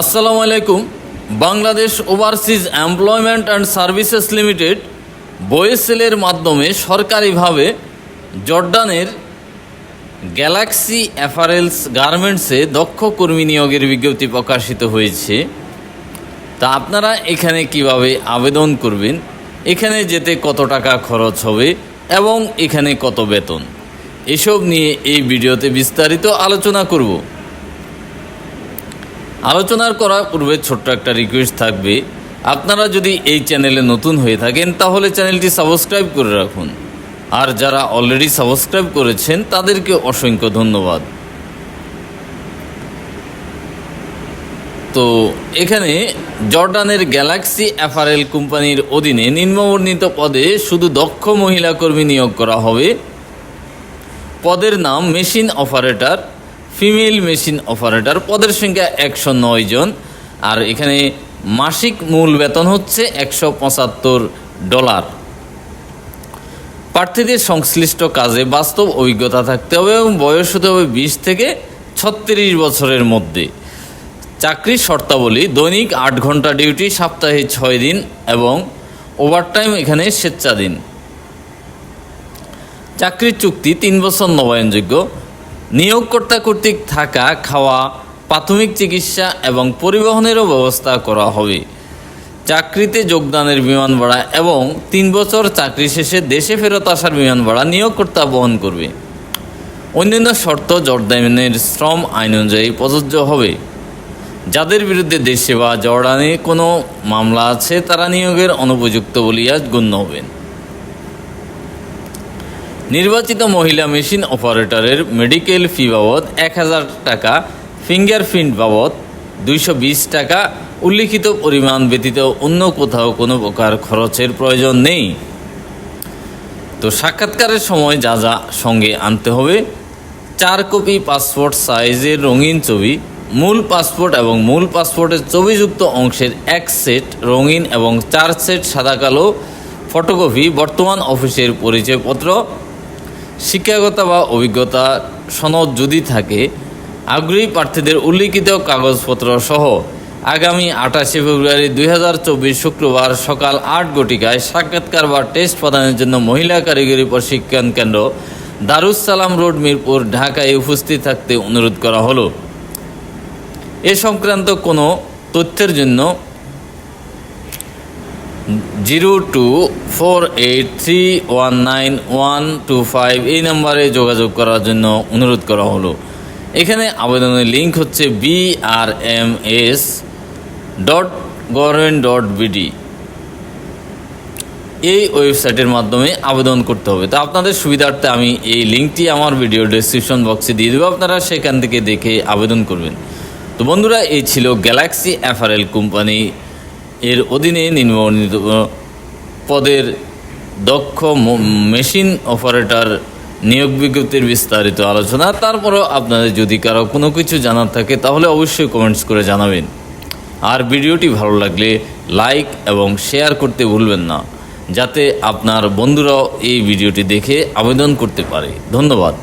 আসসালামু আলাইকুম। Bangladesh overseas employment and services limited বয়েসেলের মাধ্যমে সরকারিভাবে জর্ডানের গ্যালাক্সি অ্যাফারেলস গার্মেন্টসে দক্ষ কর্মী নিয়োগের বিজ্ঞপ্তি প্রকাশিত হয়েছে। তা আপনারা এখানে কীভাবে আবেদন করবেন? এখানে যেতে কত টাকা খরচ হবে এবং এখানে কত বেতন? এসব নিয়ে এই ভিডিওতে বিস্তারিত আলোচনা করব। আলোচনার করার পূর্বে ছোট্ট একটা রিকোয়েস্ট থাকবে। আপনারা যদি এই চ্যানেলে নতুন হয়ে থাকেন, তাহলে চ্যানেলটি সাবস্ক্রাইব করে রাখুন। আর যারা অলরেডি সাবস্ক্রাইব করেছেন, তাদেরকে অসংখ্য ধন্যবাদ। তো এখানে জর্ডানের গ্যালাক্সি অ্যাফারেল কোম্পানির অধীনে নিম্নবর্ণিত পদে শুধু দক্ষ মহিলা কর্মী নিয়োগ করা হবে। পদের নাম machine operator. Female machine operator. পদের সংখ্যা একশো নয় জন। আর এখানে মাসিক মূল বেতন হচ্ছে একশো পঁচাত্তর ডলার। প্রার্থীদের সংশ্লিষ্ট কাজে বাস্তব অভিজ্ঞতা থাকতে হবে এবং বয়স হতে হবে বিশ থেকে ছত্রিশ বছরের মধ্যে। চাকরির শর্তাবলী, দৈনিক আট ঘণ্টা ডিউটি, সপ্তাহে ছয় দিন এবং ওভারটাইম এখানে স্বেচ্ছাধীন। চাকরির চুক্তি তিন বছর নবায়নযোগ্য। নিয়োগকর্তা কর্তৃক থাকা, খাওয়া, প্রাথমিক চিকিৎসা এবং পরিবহনেরও ব্যবস্থা করা হবে। চাকরিতে যোগদানের বিমান ভাড়া এবং তিন বছর চাকরি শেষে দেশে ফেরত আসার বিমান ভাড়া নিয়োগকর্তা বহন করবে। অন্যান্য শর্ত জর্দানের শ্রম আইন অনুযায়ী প্রযোজ্য হবে। যাদের বিরুদ্ধে দেশে বা জর্ডানে কোনো মামলা আছে, তারা নিয়োগের অনুপযুক্ত বলিয়া গণ্য হবেন। নির্বাচিত মহিলা মেশিন অপারেটরের মেডিকেল ফি বাবদ এক হাজার টাকা, ফিঙ্গারপ্রিন্ট বাবদ দুইশো বিশ টাকা। উল্লিখিত পরিমাণ ব্যতীত অন্য কোথাও কোনো প্রকার খরচের প্রয়োজন নেই। তো সাক্ষাৎকারের সময় যা যা সঙ্গে আনতে হবে, চার কপি পাসপোর্ট সাইজের রঙিন ছবি, মূল পাসপোর্ট এবং মূল পাসপোর্টের ছবিযুক্ত অংশের এক সেট রঙিন এবং চার সেট সাদা কালো ফটোকপি, বর্তমান অফিসের পরিচয়পত্র শিক্ষাগত বা অভিজ্ঞতা সনদ যদি থাকে, আগ্রহী প্রার্থীদের উল্লিখিত কাগজপত্র সহ আগামী আঠাশে ফেব্রুয়ারি দুই হাজার চব্বিশ শুক্রবার সকাল আট ঘটিকায় সাক্ষাৎকার বা টেস্ট প্রদানের জন্য মহিলা কারিগরি প্রশিক্ষণ কেন্দ্র দারুসালাম রোড, মিরপুর, ঢাকায় উপস্থিত থাকতে অনুরোধ করা হলো। এ সংক্রান্ত কোনো তথ্যের জন্য zero two four eight three one nine one two five এই নাম্বারে যোগাযোগ করার জন্য অনুরোধ করা হলো। এখানে আবেদনের লিঙ্ক হচ্ছে B R M S dot government dot BD এই ওয়েবসাইটের মাধ্যমে আবেদন করতে হবে। তো আপনাদের সুবিধার্থে আমি এই লিঙ্কটি আমার ভিডিও ডেসক্রিপশন বক্সে দিয়ে দেবো। আপনারা সেখান থেকে দেখে আবেদন করবেন। তো বন্ধুরা, এই ছিল গ্যালাক্সি অ্যাফারেল কোম্পানি এর অধীনে নিম্নবর্ণিত পদের দক্ষ মেশিন অপারেটর নিয়োগ বিজ্ঞপ্তির বিস্তারিত আলোচনা। তারপরও আপনাদের যদি কারও কোনো কিছু জানার থাকে, তাহলে অবশ্যই কমেন্টস করে জানাবেন। আর ভিডিওটি ভালো লাগলে লাইক এবং শেয়ার করতে ভুলবেন না, যাতে আপনার বন্ধুরাও এই ভিডিওটি দেখে আবেদন করতে পারে। ধন্যবাদ।